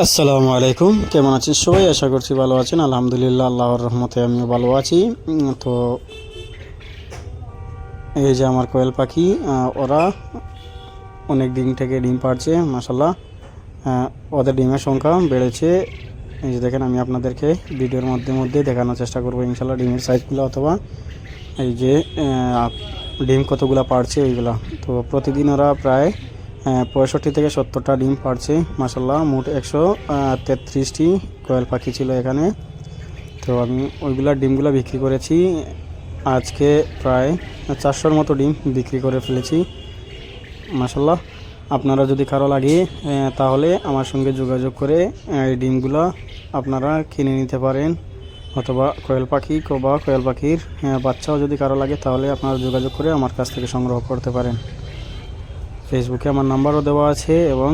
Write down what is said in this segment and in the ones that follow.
আসসালামু আলাইকুম। কেমন আছেন সবাই? আশা করছি ভালো আছেন। আলহামদুলিল্লাহ, আল্লাহর রহমতে আমিও ভালো আছি। তো এই যে আমার কোয়েল পাখি ওরা অনেক দিন থেকে ডিম পাড়ছে মাসাল্লাহ ওদের ডিমের সংখ্যা বেড়েছে। এই যে দেখেন, আমি আপনাদেরকে ভিডিওর মধ্যে মধ্যে দেখানোর চেষ্টা করব ইনশাল্লাহ ডিমের সাইজগুলো অথবা এই যে ডিম কতগুলো পাড়ছে, ওইগুলা। তো প্রতিদিন ওরা প্রায় পঁয়ষট্টি থেকে সত্তরটা ডিম পাড়ছে মাসাল্লাহ মোট একশো তেত্রিশটি কোয়েল পাখি ছিল এখানে। তো আমি ওইগুলা ডিমগুলো বিক্রি করেছি। আজকে প্রায় চারশোর মতো ডিম বিক্রি করে ফেলেছি মাসাল্লাহ আপনারা যদি কারও লাগে তাহলে আমার সঙ্গে যোগাযোগ করে এই ডিমগুলো আপনারা কিনে নিতে পারেন। অথবা কোয়েল পাখি বা কোয়েল পাখির বাচ্চাও যদি কারও লাগে, তাহলে আপনারা যোগাযোগ করে আমার কাছ থেকে সংগ্রহ করতে পারেন। ফেসবুকে আমার নাম্বারও দেওয়া আছে এবং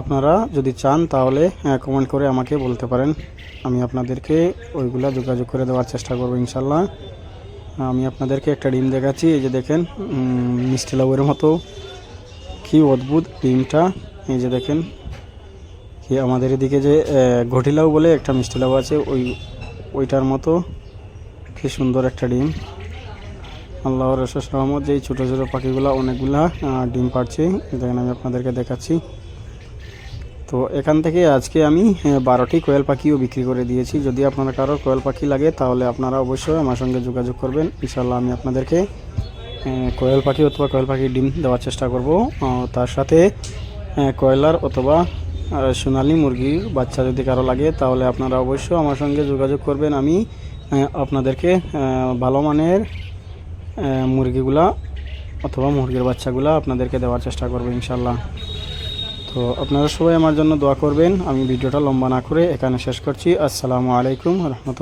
আপনারা যদি চান তাহলে কমেন্ট করে আমাকে বলতে পারেন। আমি আপনাদেরকে ওইগুলা যোগাযোগ করে দেওয়ার চেষ্টা করব ইনশাল্লাহ আমি আপনাদেরকে একটা ডিম দেখাচ্ছি, এই যে দেখেন মিষ্টি লাউয়ের মতো। কি অদ্ভুত ডিমটা। এই যে দেখেন, কি আমাদের এদিকে যে ঘটিলাউ বলে একটা মিষ্টি লাউ আছে, ওই, ওইটার মতো। কি সুন্দর একটা ডিম। আল্লাহর রসস রহমত যে ছোটো ছোটো পাখিগুলো অনেকগুলা ডিম পাড়ছে। দেখেন আমি আপনাদেরকে দেখাচ্ছি। তো এখান থেকে আজকে আমি বারোটি কোয়েল পাখিও বিক্রি করে দিয়েছি। যদি আপনারা কারও কোয়েল পাখি লাগে, তাহলে আপনারা অবশ্যই আমার সঙ্গে যোগাযোগ করবেন। ইনশাল্লাহ আমি আপনাদেরকে কোয়েল পাখি অথবা কোয়েল পাখির ডিম দেওয়ার চেষ্টা করব। তার সাথে কয়লার অথবা সোনালী মুরগির বাচ্চা যদি কারও লাগে, তাহলে আপনারা অবশ্যই আমার সঙ্গে যোগাযোগ করবেন। আমি আপনাদেরকে ভালো মানের মুরগিগুলা অথবা মুরগির বাচ্চাগুলো আপনাদেরকে দেওয়ার চেষ্টা করব ইনশাল্লাহ তো আপনারা সবাই আমার জন্য দোয়া করবেন। আমি ভিডিওটা লম্বা না করে এখানে শেষ করছি। আসসালামু আলাইকুম রহমতুল্লাহ।